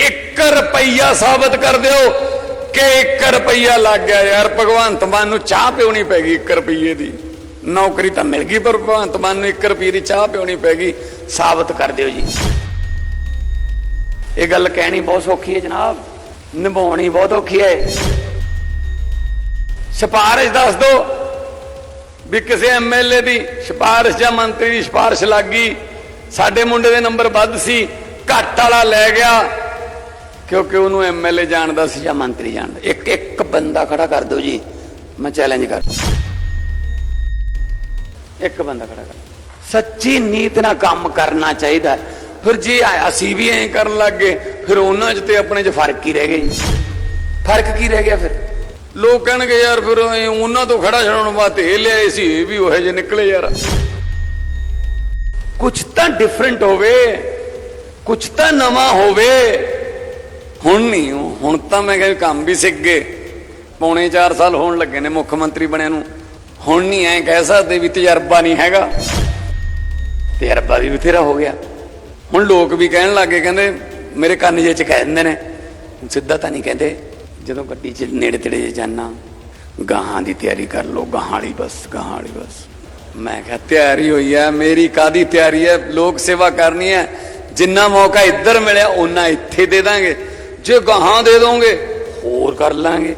1 ਰੁਪਈਆ ਸਾਬਤ ਕਰ ਦਿਓ ਕਿ 1 ਰੁਪਈਆ ਲੱਗ ਗਿਆ ਯਾਰ, ਭਗਵੰਤ ਮਾਨ ਨੂੰ ਚਾਹ ਪਿਉਣੀ ਪੈ ਗਈ 1 ਰੁਪਈਏ ਦੀ। ਨੌਕਰੀ ਤਾਂ ਮਿਲ ਗਈ, ਪਰ ਭਗਵੰਤ ਮਾਨ ਨੂੰ 1 ਰੁਪਈਏ ਦੀ ਚਾਹ ਪਿਉਣੀ ਪੈ ਗਈ। ਸਾਬਤ ਕਰ ਦਿਓ ਜੀ। ਇਹ ਗੱਲ ਕਹਿਣੀ ਬਹੁਤ ਸੌਖੀ ਹੈ ਜਨਾਬ। ਨਿਭਾਉਣੀ ਬਹੁਤ ਔਖੀ ਹੈ। ਸਿਫਾਰਿਸ਼ ਦੱਸ ਦਿਓ ਵੀ ਕਿਸੇ ਐਮਐਲਏ ਦੀ ਸਿਫਾਰਿਸ਼ ਜਾਂ ਮੰਤਰੀ ਦੀ ਸਿਫਾਰਿਸ਼ ਲੱਗ ਗਈ। ਸਾਡੇ ਮੁੰਡੇ ਦੇ ਨੰਬਰ ਵੱਧ ਸੀ, ਘੱਟ ਵਾਲਾ ਲੈ ਗਿਆ। ਕਿਉਂਕਿ ਉਹਨੂੰ ਐਮਐਲਏ ਜਾਣਦਾ ਸੀ ਜਾਂ ਮੰਤਰੀ ਜਾਣਦਾ। ਇੱਕ ਇੱਕ ਬੰਦਾ ਖੜਾ ਕਰ ਦਿਓ ਜੀ, ਮੈਂ ਚੈਲੰਜ ਕਰ ਇੱਕ ਬੰਦਾ ਖੜਾ ਕਰ। ਸੱਚੀ ਨੀਤ ਨਾਲ ਕੰਮ ਕਰਨਾ ਚਾਹੀਦਾ। ਫਿਰ ਜੇ ਅਸੀਂ ਵੀ ਐਂ ਕਰਨ ਲੱਗ ਗਏ, ਫਿਰ ਉਹਨਾਂ 'ਚ ਤੇ ਆਪਣੇ 'ਚ ਫ਼ਰਕ ਹੀ ਰਹਿ ਗਿਆ ਜੀ। ਫ਼ਰਕ ਕੀ ਰਹਿ ਗਿਆ ਫਿਰ? ਲੋਕ ਕਹਿਣਗੇ, ਯਾਰ ਫਿਰ ਉਹਨਾਂ ਤੋਂ ਖੜਾ ਛਡਾਉਣ ਵਾਸਤੇ ਇਹ ਲਿਆਏ ਸੀ, ਇਹ ਵੀ ਉਹੇ ਜਿਹੇ ਨਿਕਲੇ ਯਾਰ। ਕੁਝ ਤਾਂ ਡਿਫਰੈਂਟ ਹੋਵੇ ਕੁਝ ਤਾਂ ਨਵਾਂ ਹੋਵੇ ਹੁਣ ਨਹੀਂ ਉਹ- ਹੁਣ ਤਾਂ ਮੈਂ ਕਹਿੰਦਾ ਕੰਮ ਵੀ ਸਿੱਖ ਗਏ। ਪੌਣੇ 4 ਸਾਲ ਹੋਣ ਲੱਗੇ ਨੇ ਮੁੱਖ ਮੰਤਰੀ ਬਣਿਆ ਨੂੰ। ਹੁਣ ਨਹੀਂ, ਐਂ ਕਹਿ ਸਕਦੇ ਵੀ ਤਜਰਬਾ ਨਹੀਂ ਹੈਗਾ। ਤਜਰਬਾ ਵੀ ਬਥੇਰਾ ਹੋ ਗਿਆ। ਹੁਣ ਲੋਕ ਵੀ ਕਹਿਣ ਲੱਗੇ, ਕਹਿੰਦੇ ਮੇਰੇ ਕੰਨ ਜੇ ਚ ਕਹਿ ਦਿੰਦੇ ਨੇ। ਸਿੱਧਾ ਤਾਂ ਨਹੀਂ ਕਹਿੰਦੇ, ਜਦੋਂ ਗੱਡੀ 'ਚ ਨੇੜੇ ਤੇੜੇ ਜੇ ਜਾਣਾ ਗਾਹਾਂ ਦੀ ਤਿਆਰੀ ਕਰ ਲੋ ਗਾਹਾਂ ਵਾਲੀ ਬਸ, ਗਾਹਾਂ ਵਾਲੀ ਬਸ। ਮੈਂ ਕਿਹਾ, ਤਿਆਰੀ ਹੋਈ ਹੈ ਮੇਰੀ ਕਾਦੀ ਤਿਆਰੀ ਹੈ ਲੋਕ ਸੇਵਾ ਕਰਨੀ ਹੈ ਜਿੰਨਾ ਮੌਕਾ ਇੱਧਰ ਮਿਲਿਆ ਉਹਨਾਂ ਇੱਥੇ ਦੇ ਦਾਂਗੇ। ਜੇ ਗਾਹਾਂ ਦੇ ਦੋਗੇ ਹੋਰ ਕਰ ਲਾਂਗੇ।